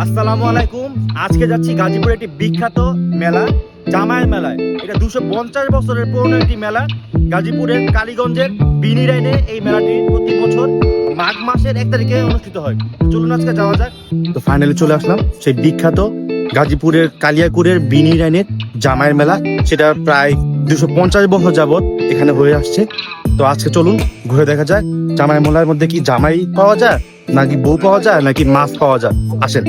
আসসালামু আলাইকুম। আজকে যাচ্ছি গাজীপুরে একটি বিখ্যাত মেলা, জামাই মেলায় এটা দুশো পঞ্চাশ বছরের পুরনো একটি মেলা। গাজীপুরের কালীগঞ্জের বিনি লাইনে এই মেলাটি প্রতি বছর মাঘ মাসের এক তারিখে অনুষ্ঠিত হয়। চলুন আজকে যাওয়া যাক। তো ফাইনালি চলে আসলাম সেই বিখ্যাত গাজীপুরের কালিয়াকুরের বিনি লাইনের জামাইয়ের মেলা। সেটা প্রায় দুশো পঞ্চাশ বছর যাবত এখানে হয়ে আসছে। তো আজকে চলুন ঘুরে দেখা যায় জামাই মেলার মধ্যে কি জামাই পাওয়া যায়, নাকি বউ পাওয়া যায়, নাকি মাছ পাওয়া যায়। আসেন।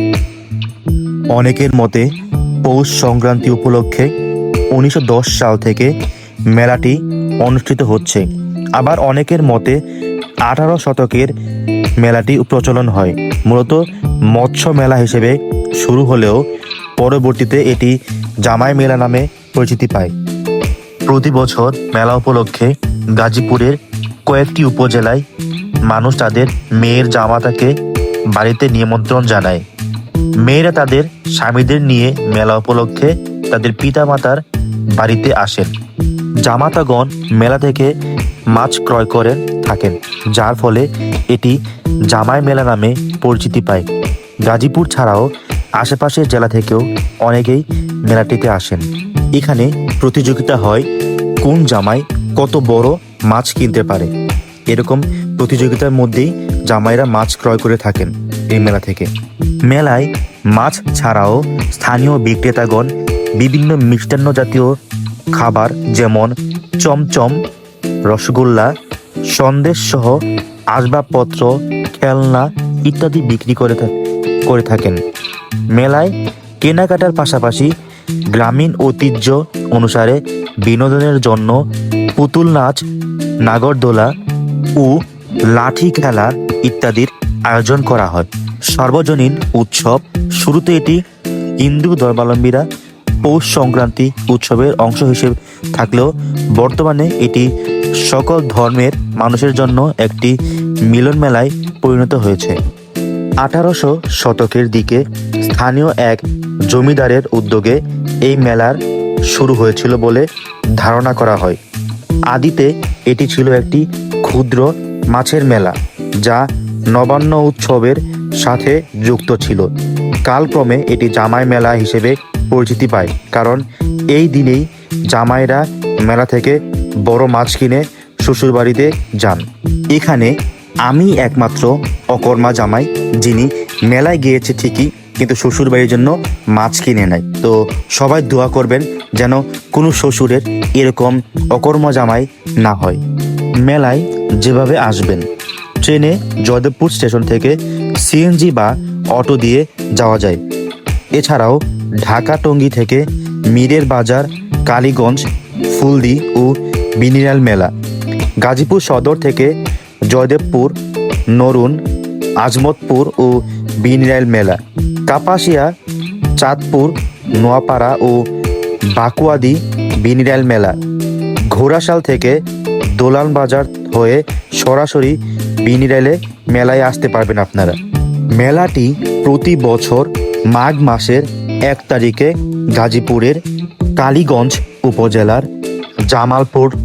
অনেকের মতে পৌষ সংক্রান্তি উপলক্ষে উনিশশো দশ সাল থেকে মেলাটি অনুষ্ঠিত হচ্ছে। আবার অনেকের মতে আঠারো শতকের মেলাটি প্রচলন হয়। মূলত মৎস্য মেলা হিসেবে শুরু হলেও পরবর্তীতে এটি জামাই মেলা নামে পরিচিতি পায়। প্রতি বছর মেলা উপলক্ষে গাজীপুরের কয়েকটি উপজেলায় মানুষ তাদের মেয়ের জামাতাকে বাড়িতে নিমন্ত্রণ জানায়। মেয়েরা তাদের স্বামীদের নিয়ে মেলা উপলক্ষে তাদের পিতামাতার বাড়িতে আসেন। জামাতাগণ মেলা থেকে মাছ ক্রয় করে থাকেন, যার ফলে এটি জামাই মেলা নামে পরিচিতি পায়। গাজীপুর ছাড়াও আশেপাশের জেলা থেকেও অনেকেই মেলাটিতে আসেন। এখানে প্রতিযোগিতা হয় কোন জামাই কত বড় মাছ কিনতে পারে। এরকম প্রতিযোগিতার মধ্যেই জামাইরা মাছ ক্রয় করে থাকেন এই মেলা থেকে। মেলায় মাছ ছাড়াও স্থানীয় বিক্রেতাগণ বিভিন্ন মিষ্টান্ন জাতীয় খাবার যেমন চমচম, রসগোল্লা, সন্দেশ সহ আসবাবপত্র, খেলনা ইত্যাদি বিক্রি করে করে থাকেন। মেলায় কেনাকাটার পাশাপাশি গ্রামীণ ঐতিহ্য অনুসারে বিনোদনের জন্য পুতুল নাচ, নাগরদোলা ও লাঠি খেলা ইত্যাদির আয়োজন করা হয়। সর্বজনীন উৎসব শুরুতে এটি হিন্দু ধর্মাবলম্বীরা পৌষ সংক্রান্তি উৎসবের অংশ হিসেবে থাকলেও বর্তমানে এটি সকল ধর্মের মানুষের জন্য একটি মিলন মেলায় পরিণত হয়েছে। আঠারোশো শতকের দিকে স্থানীয় এক জমিদারের উদ্যোগে এই মেলার শুরু হয়েছিল বলে ধারণা করা হয়। আদিতে এটি ছিল একটি ক্ষুদ্র মাছের মেলা, যা নবান্ন উৎসবের সাথে যুক্ত ছিল। কালক্রমে এটি জামাই মেলা হিসেবে পরিচিতি পায়, কারণ এই দিনেই জামাইরা মেলা থেকে বড় মাছ কিনে শ্বশুরবাড়িতে যান। এখানে আমি একমাত্র অকর্মা জামাই, যিনি মেলায় গিয়েছে ঠিকই, কিন্তু শ্বশুরবাড়ির জন্য মাছ কিনে নেয় তো সবাই দোয়া করবেন যেন কোনো শ্বশুরের এরকম অকর্ম জামাই না হয়। মেলায় যেভাবে আসবেন, ট্রেনে জয়দেবপুর স্টেশন থেকে সিএনজি বা অটো দিয়ে যাওয়া যায়। এছাড়াও ঢাকা টঙ্গী থেকে মীরের বাজার, কালীগঞ্জ, ফুলদি ও বিনিরাল মেলা। গাজীপুর সদর থেকে জয়দেবপুর, নরুন, আজমতপুর ও বিনিরাল মেলা। কাপাসিয়া, চাঁদপুর, নোয়াপাড়া ও বাকুয়াদি বিনিরাল মেলা। ঘোড়াশাল থেকে দোলান বাজার হয়ে সরাসরি বিনিরালে মেলায় আসতে পারবেন আপনারা। মেলাটি প্রতি বছর মাঘ মাসের এক তারিখে গাজীপুরের কালীগঞ্জ উপজেলার জামালপুর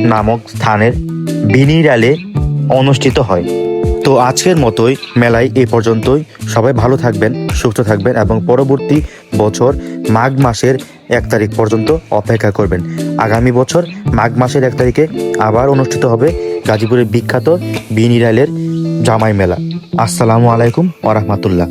নামক স্থানের বিনিরালে অনুষ্ঠিত হয়। তো আজকের মতোই মেলায় এ পর্যন্তই। সবাই ভালো থাকবেন, সুস্থ থাকবেন এবং পরবর্তী বছর মাঘ মাসের এক তারিখ পর্যন্ত অপেক্ষা করবেন। আগামী বছর মাঘ মাসের এক তারিখে আবার অনুষ্ঠিত হবে গাজীপুরের বিখ্যাত বিনিরাইলের জামাই মেলা। আসসালামু আলাইকুম ওরহমতুল্লাহ